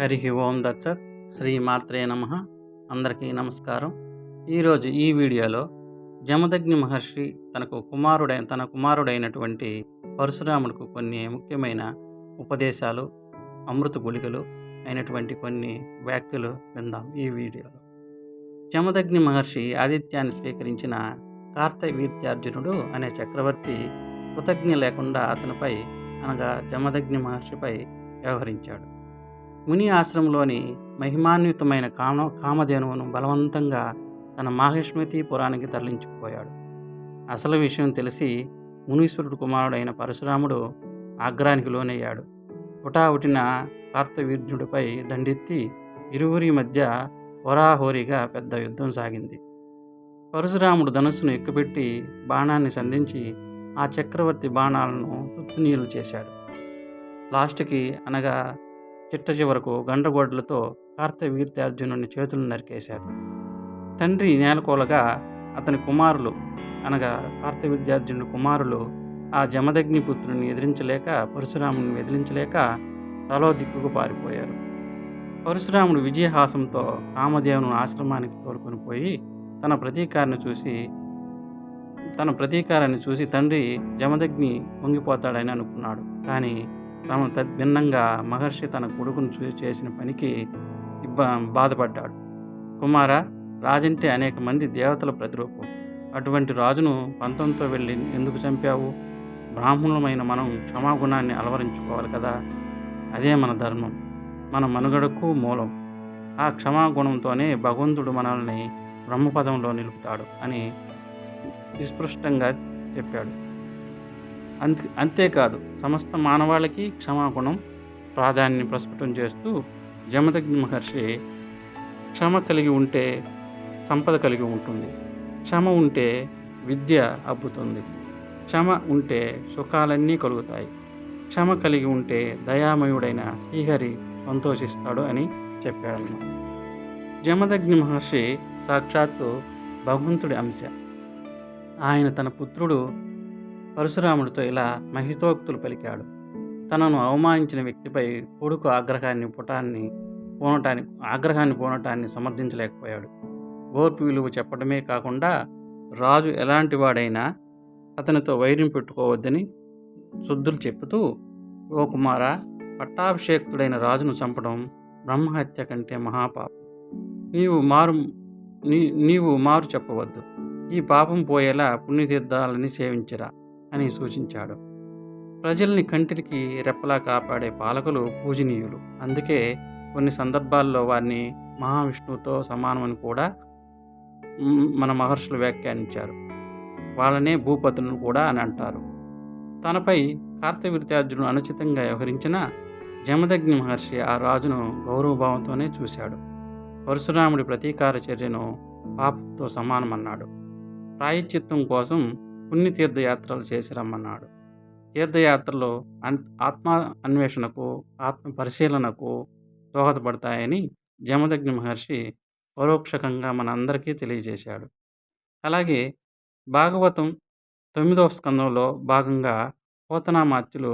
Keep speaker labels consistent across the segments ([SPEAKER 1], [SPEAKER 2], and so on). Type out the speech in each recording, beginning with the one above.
[SPEAKER 1] హరి ఓం దత్సత్ శ్రీ మాత్రే నమ. అందరికీ నమస్కారం. ఈరోజు ఈ వీడియోలో జమదగ్ని మహర్షి తనకు కుమారుడైన తన కుమారుడైనటువంటి పరశురాముడికి కొన్ని ముఖ్యమైన ఉపదేశాలు అమృత గుళికలు అయినటువంటి కొన్ని వ్యాఖ్యలు విందాం ఈ వీడియోలో. జమదగ్ని మహర్షి ఆదిత్యాన్ని స్వీకరించిన కార్తవీర్త్యార్జునుడు అనే చక్రవర్తి కృతజ్ఞ లేకుండా అతనిపై అనగా జమదగ్ని మహర్షిపై వ్యవహరించాడు. ముని ఆశ్రమంలోని మహిమాన్వితమైన కామ కామధేనువును బలవంతంగా తన మాహిష్మతిపురానికి తరలించుకుపోయాడు. అసలు విషయం తెలిసి మునీశ్వరుడు కుమారుడైన పరశురాముడు ఆగ్రహానికి లోనయ్యాడు. హుటాహుటిన కార్తవీర్జుడిపై దండెత్తి ఇరువురి మధ్య హోరాహోరీగా పెద్ద యుద్ధం సాగింది. పరశురాముడు ధనుస్సును ఎక్కుపెట్టి బాణాన్ని సంధించి ఆ చక్రవర్తి బాణాలను తుత్తునీలు చేశాడు. లాస్ట్కి అనగా చిట్ట చివరకు గండ్రగోడ్లతో కార్తవీర్త్యార్జునుని చేతులు నరికేశాడు. తండ్రి నేలకోలగా అతని కుమారులు అనగా కార్తవీర్యార్జునుడి కుమారులు ఆ జమదగ్ని పుత్రుని ఎదిరించలేక పరశురాముని ఎదిరించలేక తలో దిక్కుకు పారిపోయారు. పరశురాముడు విజయహాసంతో కామదేవుని ఆశ్రమానికి తోలుకొని పోయి తన ప్రతీకారాన్ని చూసి తన ప్రతీకారాన్ని చూసి తండ్రి జమదగ్ని పొంగిపోతాడని అనుకున్నాడు. కానీ తమ తద్భిన్నంగా మహర్షి తన కొడుకును చూసి చేసిన పనికి ఇబ్బ బాధపడ్డాడు. కుమార రాజంటే అనేక మంది దేవతల ప్రతిరూపం. అటువంటి రాజును పంతంతో వెళ్ళి ఎందుకు చంపావు? బ్రాహ్మణులమైన మనం క్షమాగుణాన్ని అలవరించుకోవాలి కదా. అదే మన ధర్మం. మన మనుగడకు మూలం. ఆ క్షమాగుణంతోనే భగవంతుడు మనల్ని బ్రహ్మపదంలో నిలుపుతాడు అని విస్పృష్టంగా చెప్పాడు. అంతే అంతేకాదు సమస్త మానవాళికి క్షమాగుణం ప్రాధాన్యం ప్రస్ఫుటం చేస్తూ జమదగ్ని మహర్షి క్షమ కలిగి ఉంటే సంపద కలిగి ఉంటుంది. క్షమ ఉంటే విద్య అబ్బుతుంది. క్షమ ఉంటే సుఖాలన్నీ కలుగుతాయి. క్షమ కలిగి ఉంటే దయామయుడైన శ్రీహరి సంతోషిస్తాడు అని చెప్పాడు. జమదగ్ని మహర్షి సాక్షాత్తు భగవంతుడి అంశ. ఆయన తన పుత్రుడు పరశురాముడితో ఇలా మహితోక్తులు పలికాడు. తనను అవమానించిన వ్యక్తిపై కొడుకు ఆగ్రహాన్ని పుటాన్ని పోనటాన్ని ఆగ్రహాన్ని పోనటాన్ని సమర్థించలేకపోయాడు. ఓర్పు విలువ చెప్పడమే కాకుండా రాజు ఎలాంటి వాడైనా అతనితో వైరం పెట్టుకోవద్దని శుద్ధులు చెప్పుతూ ఓ కుమార పట్టాభిషేక్తుడైన రాజును చంపడం బ్రహ్మహత్య కంటే మహాపాపం. నీవు మారు నీ నీవు మారు చెప్పవద్దు. ఈ పాపం పోయేలా పుణ్యతీర్థాలని సేవించరా. అని సూచించాడు. ప్రజల్ని కంటికి రెప్పలా కాపాడే పాలకులు పూజనీయులు. అందుకే కొన్ని సందర్భాల్లో వారిని మహావిష్ణువుతో సమానమని కూడా మన మహర్షులు వ్యాఖ్యానించారు. వాళ్ళనే భూపతులను కూడా అని అంటారు. తనపై కార్తవీర్త్యార్జును అనుచితంగా వ్యవహరించిన జమదగ్ని మహర్షి ఆ రాజును గౌరవభావంతోనే చూశాడు. పరశురాముడి ప్రతీకార చర్యను పాపంతో సమానమన్నాడు. ప్రాయశ్చిత్తం కోసం పుణ్యతీర్థయాత్రలు చేసి రమ్మన్నాడు. తీర్థయాత్రలో అన్ ఆత్మ అన్వేషణకు ఆత్మ పరిశీలనకు దోహదపడతాయని జమదగ్ని మహర్షి పరోక్షకంగా మనందరికీ తెలియజేశాడు. అలాగే భాగవతం తొమ్మిదవ స్కందంలో భాగంగా పోతనామాత్యులు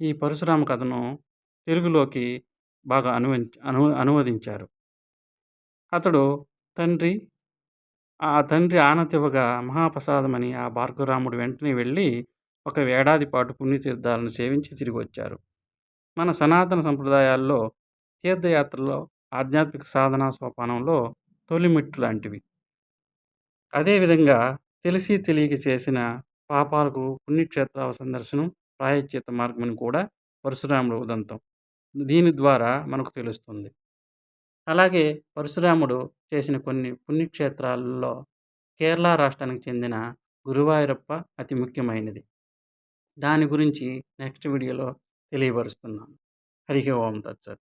[SPEAKER 1] ఈ పరశురామ కథను తెలుగులోకి బాగా అనువ అను అనువదించారు. అతడు తండ్రి ఆ తండ్రి ఆనతివ్వగా మహాప్రసాదమని ఆ భార్గవరాముడు వెంటనే వెళ్ళి ఒక ఏడాది పాటు పుణ్యతీర్థాలను సేవించి తిరిగి వచ్చారు. మన సనాతన సంప్రదాయాల్లో తీర్థయాత్రలో ఆధ్యాత్మిక సాధనా సోపానంలో తొలిమిట్టు లాంటివి. అదేవిధంగా తెలిసి తెలియక చేసిన పాపాలకు పుణ్యక్షేత్రాల సందర్శనం ప్రాయశ్చిత మార్గమని కూడా పరశురాముడు ఉదంతం. దీని ద్వారా మనకు తెలుస్తుంది. అలాగే పరశురాముడు చేసిన కొన్ని పుణ్యక్షేత్రాల్లో కేరళ రాష్ట్రానికి చెందిన గురువాయూరప్ప అతి ముఖ్యమైనది. దాని గురించి నెక్స్ట్ వీడియోలో తెలియపరుస్తున్నాను. హరి ఓం తత్సత్.